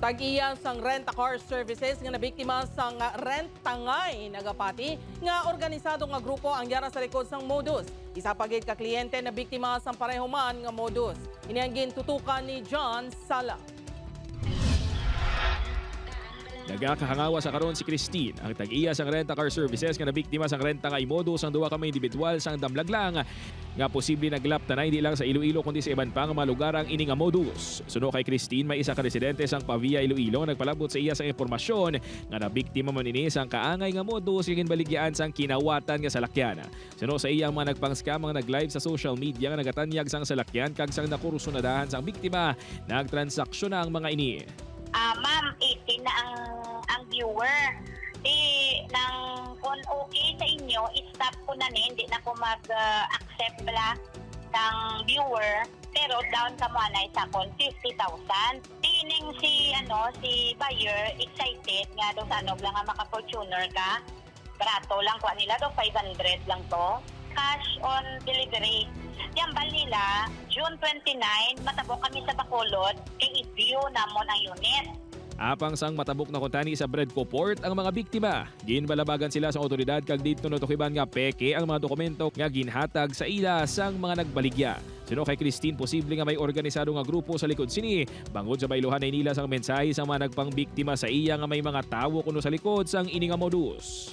Tag-iya sang rent-a-car services nga nabiktima sang rent tangay nagapati nga organisado nga grupo ang yara sa likod sang modus. Isa pagid ka kliyente na biktima sang pareho man nga modus. Inianggin tutukan ni John Sala. Nagakahangawa sa karon si Christine, ang tag-iya sang rent-a-car services nga nabiktima sang renta nga imodo sang duwa ka individual sang damlaglang nga posible naglap tanay di lang sa Iloilo kundi sa iban pa nga mga lugar ang ini nga modus. Suno kay Christine may isa ka residente sang Pavia Iloilo nagpalabot sa iya sang impormasyon nga nabiktima man ini sang kaangay nga modus nga ginbaligyaan sang kinawatan nga salakyan. Suno sa iya mga nagpang-scam ang nag-live sa social media nga nagatanyag sang salakyan kag sang nakursunadahan sang biktima nagtransaksyon na ang mga ini. Ah, ma'am, 18 na ang ang viewer. Eh, nang kung okay sa inyo, stop ko na ni, hindi na ko mag-accept bala ng viewer. Pero down ka mo na sa kon 50,000. Tining si ano si buyer excited nga do sa ano lang nga maka-fortuner ka. Barato lang kuha nila do 500 lang to. Cash on delivery. Yan bal nila, June 29, matabok kami sa Bacolod, kay i-view namon ang unit. Apang sang matabok na kuntani sa Bredco Port ang mga biktima. Ginbalabagan sila sa otoridad kag dito natukiban nga peke ang mga dokumento nga ginhatag sa ila sang mga nagbaligya. Sino kay Christine posible nga may organisado nga grupo sa likod sini. Bangod sa bayluhan ay nila sang mensahe sa mga nagpangbiktima sa iya nga may mga tawo kuno sa likod sang ini nga modus.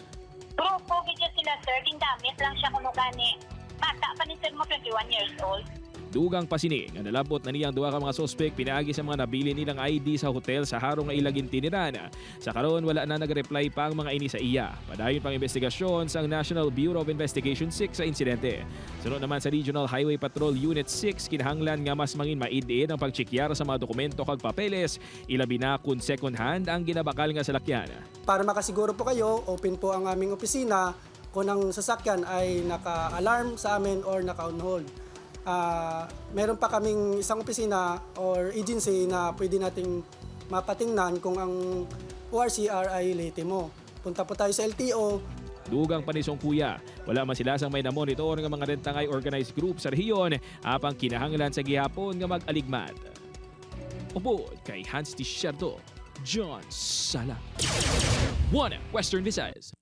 Grupo, video sila sir, gindamit lang siya kuno gani. Bata pa ni sir mo 21 years old. Dugang pasini nga nalabot na niyang duha ka mga sospek pinaagi sa mga nabili nilang ID sa hotel sa harong nga ilagin tiniran. Sa karon wala na nag-reply pa ang mga ini sa iya. Padayon pang investigasyon sa National Bureau of Investigation 6 sa insidente. Sunod naman sa Regional Highway Patrol Unit 6 kinahanglan nga mas mangin maidiin ang pagchekyar sa mga dokumento kag papeles ilabi na kun second hand ang ginabakal nga salakyan. Para makasiguro po kayo, open po ang aming opisina kung ang sasakyan ay naka-alarm sa amin or naka-on hold. Ah, meron pa kaming isang opisina or agency na pwede nating mapatingnan kung ang ORCR ay late mo. Punta po tayo sa LTO, Dugang panisong kuya, wala man sila sang may namonitor nga mga rentangay organized group sa rehiyon apang kinahanglan sa gihapon nga mag-aligmat. Upo kay Hans Tishardo, John Sala. One Western Visayas.